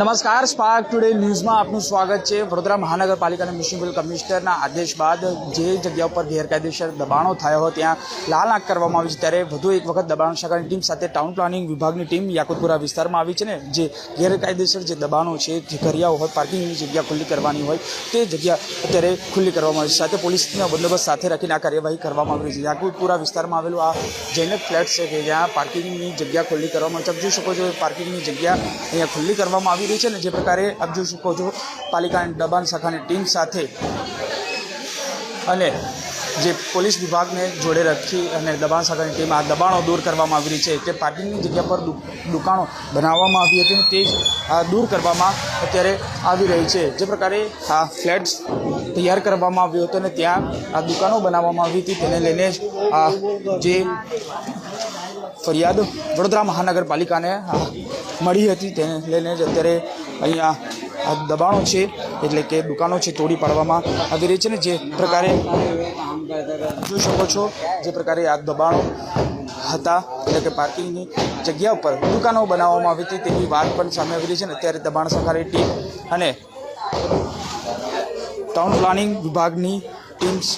નમસ્કાર spark today ન્યૂઝમાં આપનું સ્વાગત છે. વડોદરા મહાનગરપાલિકાના મ્યુનિસિપલ કમિશનરના આદેશ બાદ જે જગ્યા ઉપર ગેરકાયદેસર દબાણો થયા હોય ત્યાં લાલ આંખ કરવામાં આવી છે. ત્યારે વધુ એક વખત દબાણ શાખાની ટીમ સાથે ટાઉન પ્લાનિંગ વિભાગની ટીમ યાકુતપુરા વિસ્તારમાં આવી છે ને જે ગેરકાયદેસર જે દબાણો છે, જે કર્યા હોય પાર્કિંગની જગ્યા ખુલ્લી કરવાની હોય, તે જગ્યા અત્યારે ખુલ્લી કરવામાં આવી છે. સાથે પોલીસનો બંદોબસ્ત સાથે રાખીને આ કાર્યવાહી કરવામાં આવી છે. યાકુતપુરા વિસ્તારમાં આવેલું આ જૈનક ફ્લેટ છે કે જ્યાં પાર્કિંગની જગ્યા ખુલ્લી કરવામાં આવી જોઈ શકો છો પાર્કિંગની જગ્યા અહીંયા ખુલ્લી કરવામાં આવી રહી છે અને જે પ્રકારે આપ જોઈ શકો છો, પાલિકાની દબાણ શાખાની ટીમ સાથે અને જે પોલીસ વિભાગને જોડે રાખી અને દબાણ શાખાની ટીમ આ દબાણો દૂર કરવામાં આવી રહી છે, તે પાર્કિંગની જગ્યા પર દુકાનો બનાવવામાં આવી હતી તે જ દૂર કરવામાં અત્યારે આવી રહી છે. જે પ્રકારે આ ફ્લેટ્સ તૈયાર કરવામાં આવ્યો હતો અને ત્યાં આ દુકાનો બનાવવામાં આવી હતી, તેને લઈને જે ફરિયાદ વડોદરા મહાનગરપાલિકાને મળી હતી. તેને લઈને જ અત્યારે અહીંયા આ દબાણો છે, એટલે કે દુકાનો છે તોડી પાડવામાં આવી રહી છે ને જે પ્રકારે જોઈ શકો છો, જે પ્રકારે આ દબાણો હતા, એટલે કે પાર્કિંગની જગ્યા ઉપર દુકાનો બનાવવામાં આવી હતી તેની વાત પણ સામે આવી રહી છે ને અત્યારે દબાણ સહકારી ટીમ અને ટાઉન પ્લાનિંગ વિભાગની ટીમ્સ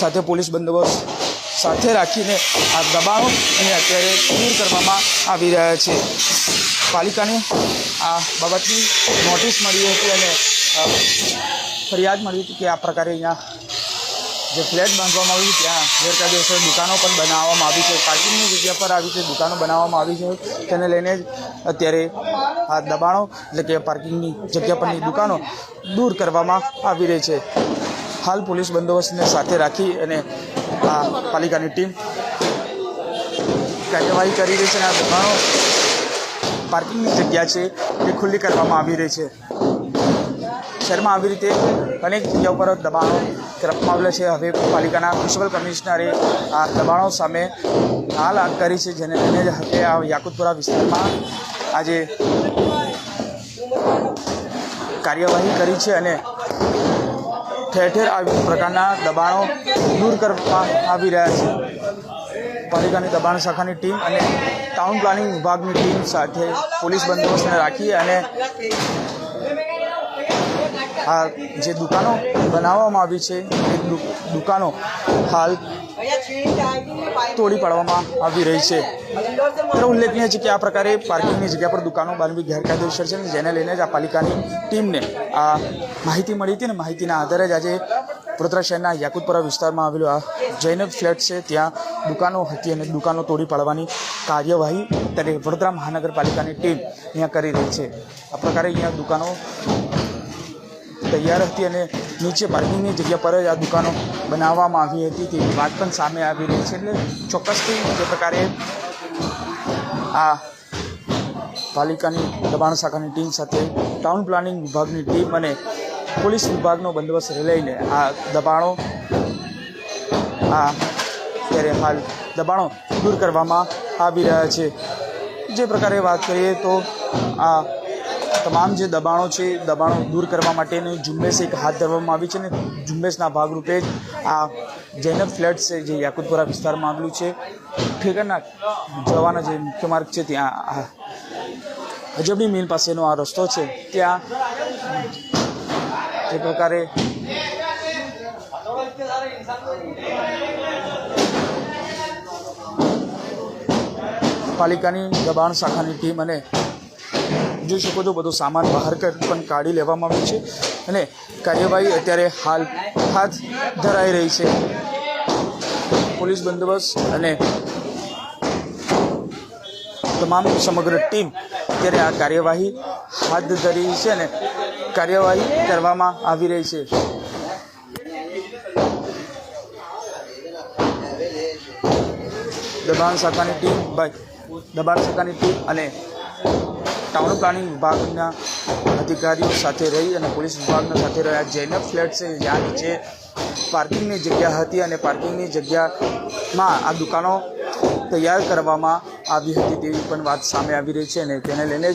સાથે પોલીસ બંદોબસ્ત સાથે રાખીને આ દબાણો અને અત્યારે દૂર કરવામાં આવી રહ્યા છે. પાલિકાને આ બાબતની નોટિસ મળી હતી અને ફરિયાદ મળી હતી કે આ પ્રકારે અહીંયા જે ફ્લેટ બાંધવામાં આવ્યું ત્યાં ગેરકાયદેસર દુકાનો પણ બનાવવામાં આવી છે. પાર્કિંગની જગ્યા પર આવી છે દુકાનો બનાવવામાં આવી છે, તેને લઈને જ અત્યારે આ દબાણો, એટલે કે પાર્કિંગની જગ્યા પરની દુકાનો દૂર કરવામાં આવી રહી છે. હાલ પોલીસ બંદોબસ્તને સાથે રાખી અને આ પાલિકાની ટીમ કાર્યવાહી કરી રહી છે અને આ દબાણો પાર્કિંગની જગ્યા છે તે ખુલ્લી કરવામાં આવી રહી છે. શહેરમાં આવી રીતે અનેક જગ્યા ઉપર દબાણો કરવામાં આવેલા છે. હવે પાલિકાના મ્યુનિસિપલ કમિશનરે આ દબાણો સામે હાલ કરી છે, જેને લઈને હવે આ યાકુતપુરા વિસ્તારમાં આજે કાર્યવાહી કરી છે અને ઠેર ઠેર આવી પ્રકારના દબાણો દૂર કરવામાં આવી રહ્યા છે. પાલિકાની દબાણ શાખાની ટીમ અને ટાઉન પ્લાનિંગ વિભાગની ટીમ સાથે પોલીસ બંદોબસ્તને રાખી અને આ જે દુકાનો બનાવવામાં આવી છે, એ દુકાનો હાલ તોડી પાડવામાં આવી રહી છે. અત્યારે ઉલ્લેખનીય છે કે આ પ્રકારે પાર્કિંગની જગ્યા પર દુકાનો બાંધવી ગેરકાયદેસર છે જેને લઈને જ આ પાલિકાની ટીમને આ માહિતી મળી હતી અને માહિતીના આધારે જ આજે વડોદરા શહેરના યાકુતપુરા વિસ્તારમાં આવેલું આ જૈનબ ફ્લેટ છે. ત્યાં દુકાનો હતી અને દુકાનો તોડી પાડવાની કાર્યવાહી ત્યારે વડોદરા મહાનગરપાલિકાની ટીમ અહીંયા કરી રહી છે. આ પ્રકારે અહીંયા દુકાનો તૈયાર હતી અને નીચે પાર્કિંગની જગ્યા પર જ આ દુકાનો બનાવવામાં આવી હતી. તેવી વાત પણ સામે આવી રહી છે. એટલે ચોક્કસથી જે પ્રકારે આ પાલિકાની દબાણ શાખાની ટીમ સાથે ટાઉન પ્લાનિંગ વિભાગની ટીમ અને પોલીસ વિભાગનો બંદોબસ્ત લઈને આ દબાણો આ અત્યારે હાલ દબાણો દૂર કરવામાં આવી રહ્યા છે. જે પ્રકારે વાત કરીએ તો આ તમામ જે દબાણો છે, દબાણો દૂર કરવા માટેની ઝુંબેશ એક હાથ ધરવામાં આવી છે ને ઝુંબેશના ભાગરૂપે જ આ જૈનબ ફ્લેટ છે, જે યાકુતપુરા વિસ્તારમાં આવેલું છે. ઠેકરના જવાના જે મુખ્ય માર્ગ છે, ત્યાં આ અજબી મિલ પાસેનો આ રસ્તો છે. ત્યાં જે પ્રકારે પાલિકાની દબાણ શાખાની ટીમ અને જોઈ શકો છો, બધો સામાન બહાર પણ કાઢી લેવામાં આવ્યો છે. અને કાર્યવાહી અત્યારે હાલ હાથ ધરાઈ રહી છે. પોલીસ બંદોબસ્ત અને તમામ સમગ્ર ટીમ અત્યારે આ કાર્યવાહી હાથ ધરી છે અને કાર્યવાહી કરવામાં આવી રહી છે. દબાણ શાખાની ટીમ દબાણ શાખાની ટીમ અને ટાઉન પ્લાનિંગ વિભાગના અધિકારીઓ સાથે રહી અને પોલીસ વિભાગના સાથે રહ્યા. જૈનબ ફ્લેટ છે જ્યાં નીચે પાર્કિંગની જગ્યા હતી અને પાર્કિંગની જગ્યામાં આ દુકાનો તૈયાર કરવામાં આવી હતી તેવી પણ વાત સામે આવી રહી છે અને તેને લઈને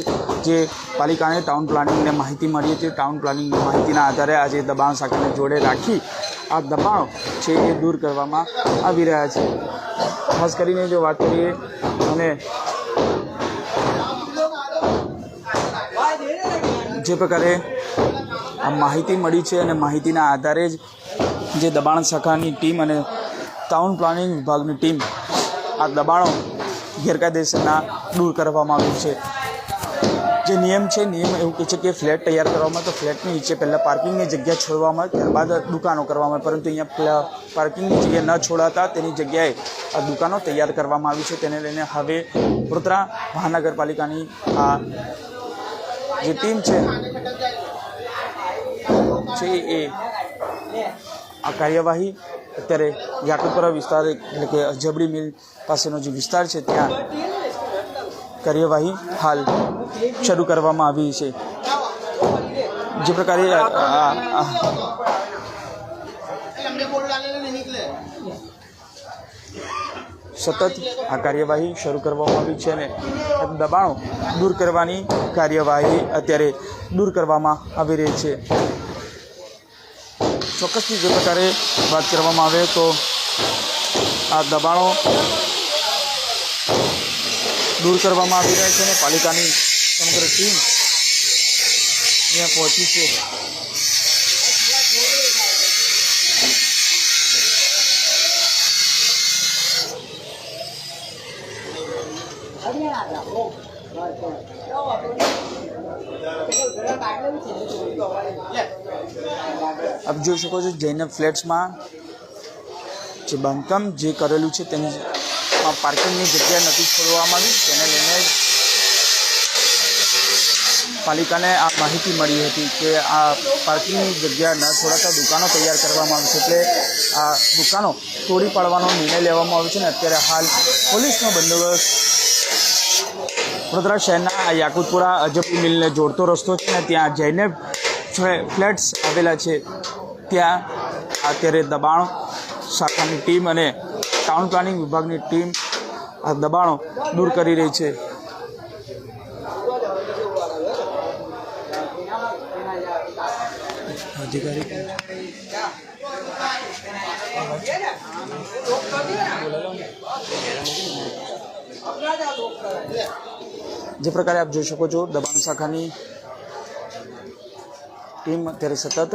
જ પાલિકાને ટાઉન પ્લાનિંગને માહિતી મળી હતી. ટાઉન પ્લાનિંગની માહિતીના આધારે આજે દબાણ શાખાને જોડે રાખી આ દબાણ છે એ દૂર કરવામાં આવી રહ્યા છે. ખાસ કરીને જો વાત કરીએ અને જે પ્રકારે આ માહિતી મળી છે અને માહિતીના આધારે જ જે દબાણ શાખાની ટીમ અને ટાઉન પ્લાનિંગ વિભાગની ટીમ આ દબાણો ગેરકાયદેસરના દૂર કરવામાં આવ્યું છે જે નિયમ છે, નિયમ એવું કહે છે કે ફ્લેટ તૈયાર કરવામાં તો ફ્લેટની નીચે પહેલાં પાર્કિંગની જગ્યા છોડવામાં ત્યારબાદ દુકાનો કરવામાં. પરંતુ અહીંયા પાર્કિંગની જગ્યા ન છોડાતા તેની જગ્યાએ આ દુકાનો તૈયાર કરવામાં આવી છે તેને લઈને હવે વડોદરા મહાનગરપાલિકાની આ જે ટીમ છે છે એ આ કાર્યવાહી અત્યારે યાકુતપુરા વિસ્તાર એટલે કે અજબડી મિલ પાસેનો જે વિસ્તાર છે, ત્યાં કાર્યવાહી હાલ શરૂ કરવામાં આવી છે. જે પ્રકારે સતત આ કાર્યવાહી શરૂ કરવામાં આવી છે અને દબાણો દૂર કરવાની કાર્યવાહી અત્યારે દૂર કરવામાં આવી રહી છે. ચોક્કસથી જે પ્રકારે વાત કરવામાં આવે તો આ દબાણો દૂર કરવામાં આવી રહ્યા છે અને પાલિકાની સમગ્ર ટીમ અહીંયા પહોંચી છે. આપ જોઈ શકો છો જૈનબ ફ્લેટ્સમાં જે બાંધકામ જે કરેલું છે તેની પાર્કિંગની જગ્યા નથી છોડવામાં આવી, તેને લઈને પાલિકાને આ માહિતી મળી હતી કે આ પાર્કિંગની જગ્યા ન છોડાતા દુકાનો તૈયાર કરવામાં આવી છે એટલે આ દુકાનો તોડી પાડવાનો નિર્ણય લેવામાં આવ્યો છે ને અત્યારે હાલ પોલીસનો બંદોબસ્ત વડોદરા શહેરના યાકુતપુરા અજબી મિલને જોડતો રસ્તો છે ને ત્યાં જઈને ફ્લેટ્સ આવેલા છે. ત્યાં અત્યારે દબાણ શાખાની ટીમ અને ટાઉન પ્લાનિંગ વિભાગની ટીમ આ દબાણો દૂર કરી રહી છે. અધિકારી જે પ્રકારે આપ જોઈ શકો છો, દબાણ શાખાની ટીમ અત્યારે સતત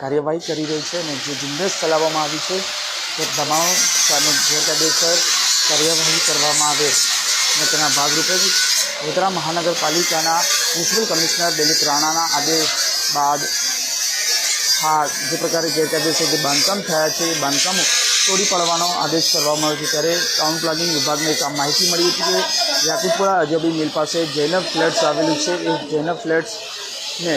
કાર્યવાહી કરી રહી છે અને જે ઝુંબેશ ચલાવવામાં આવી છે, તે દબાણ સામે ગેરકાયદેસર કાર્યવાહી કરવામાં આવે. અને તેના ભાગરૂપે જ વડોદરા મહાનગરપાલિકાના મ્યુનિસિપલ કમિશનર દિલીપ રાણાના આદેશ બાદ હા જે પ્રકારે ગેરકાયદેસર જે બાંધકામ થયા છે, એ બાંધકામો તોડી પાડવાનો આદેશ કરવામાં આવ્યો છે. ત્યારે ટાઉન પ્લાનિંગ વિભાગને માહિતી મળી હતી કે યાકુતપુરા અજબી મિલ પાસે જૈનબ ફ્લેટ્સ આવેલું છે. એ જૈનબ ફ્લેટ્સને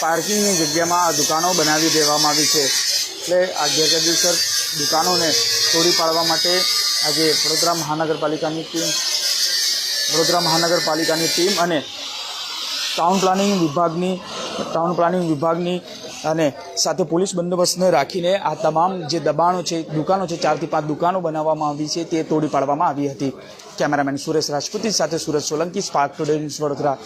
પાર્કિંગની જગ્યામાં આ દુકાનો બનાવી દેવામાં આવી છે. એટલે આ ગેરકાયદેસર દુકાનોને તોડી પાડવા માટે આજે વડોદરા મહાનગરપાલિકાની ટીમ, વડોદરા મહાનગરપાલિકાની ટીમ અને ટાઉન પ્લાનિંગ વિભાગની ટાઉન પ્લાનિંગ વિભાગની અને સાથે પોલીસ બંદોબસ્તને રાખીને આ તમામ જે દબાણો છે, દુકાનો છે, ચારથી પાંચ દુકાનો બનાવવામાં આવી છે, તે તોડી પાડવામાં આવી હતી. કેમેરામેન સુરેશ રાજપૂતી સાથે સુરજ સોલંકી સ્પાર્ક ટુડે વડોદરા.